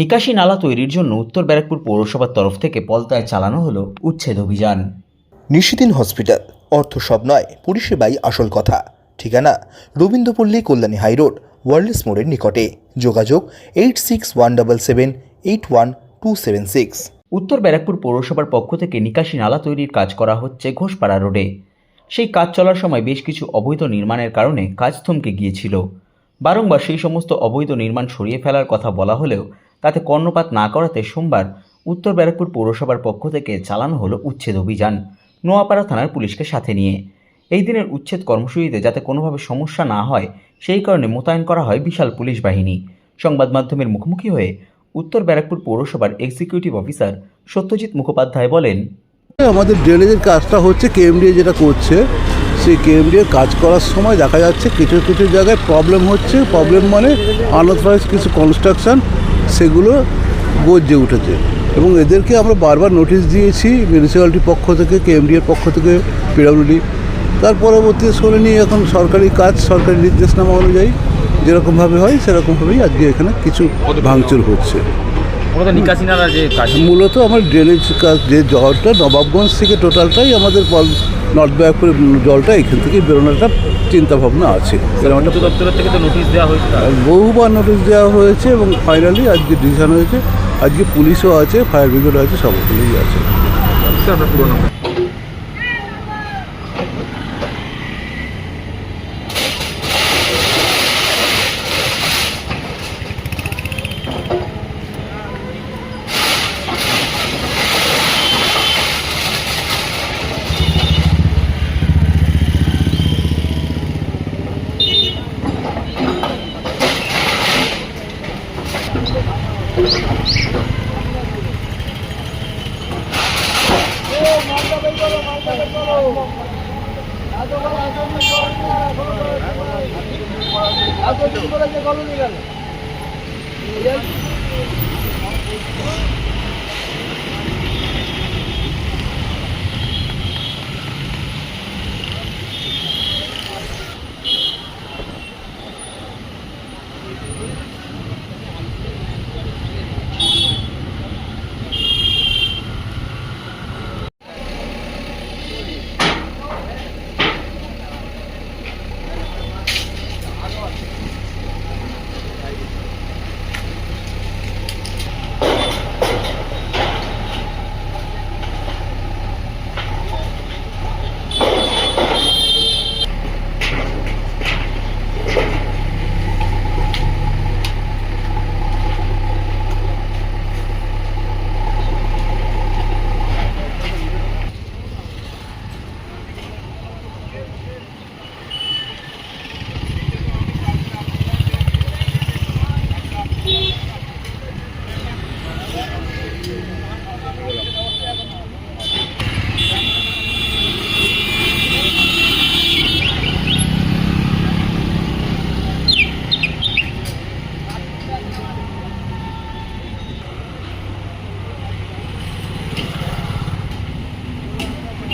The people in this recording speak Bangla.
নিকাশি নালা তৈরির জন্য উত্তর ব্যারাকপুর পৌরসভার তরফ থেকে পলতায় চালানো হলো উচ্ছেদ অভিযান। নিশিদিন হসপিটাল অর্থ সব নয় পরিষেবাই আসল কথা। ঠিকানা রবীন্দ্রপল্লী কল্যাণী হাইরোড ওয়ার্ল্ডস মোড়ের নিকটে। যোগাযোগ eight six one double seven eight one two seven six. উত্তর ব্যারাকপুর পৌরসভার পক্ষ থেকে নিকাশি নালা তৈরির কাজ করা হচ্ছে ঘোষপাড়া রোডে। সেই কাজ চলার সময় বেশ কিছু অবৈধ নির্মাণের কারণে কাজ থমকে গিয়েছিল। বারংবার সেই সমস্ত অবৈধ নির্মাণ সরিয়ে ফেলার কথা বলা হলেও তাতে কর্ণপাত না করাতে সোমবার উত্তর ব্যারাকপুর পৌরসভার পক্ষ থেকে চালানো হলো উচ্ছেদ অভিযান নোয়াপাড়া থানার পুলিশকে সাথে নিয়ে। এই দিনের উচ্ছেদ কর্মসূচিতে যাতে কোনোভাবে সমস্যা না হয়, সেই কারণে মোতায়েন করা হয় বিশাল পুলিশ বাহিনী। সংবাদ মাধ্যমের মুখোমুখি হয়ে উত্তর ব্যারাকপুর পৌরসভার এক্সিকিউটিভ অফিসার সত্যজিৎ মুখোপাধ্যায় বলেন, আমাদের ড্রেনেজের কাজটা হচ্ছে কেএমডিএ যেটা করছে। সেই কেএমডিএ কাজ করার সময় দেখা যাচ্ছে কিছু কিছু জায়গায় প্রবলেম হচ্ছে। প্রবলেম মানে আনঅথরাইজ কিছু কনস্ট্রাকশন সেগুলো গজ্জে উঠেছে। এবং এদেরকে আমরা বারবার নোটিশ দিয়েছি মিউনিসিপ্যালিটির পক্ষ থেকে কেএমডিএর পক্ষ থেকে পিডাব্লিউডি তার পরবর্তীতে শুনে এখন সরকারি কাজ, সরকারি নির্দেশনামা অনুযায়ী যেরকমভাবে হয়, সেরকমভাবেই আজকে এখানে কিছু ভাঙচুর হচ্ছে। মূলত নিকাশি নালা যে কাজ। মূলত আমার ড্রেনেজ কাজ যে জলটা নবাবগঞ্জ থেকে টোটালটাই আমাদের নর্থ করে জলটা এখান থেকে বেরোনোটা চিন্তাভাবনা আছে। দপ্তরের থেকে তো নোটিশ দেওয়া হয়েছে বহুবার নোটিশ দেওয়া হয়েছে এবং ফাইনালি আজকে ডিসিশন হয়েছে। আজকে পুলিশও আছে ফায়ার ব্রিগেড আছে সকলেই আছে। আপনার পুরো নাম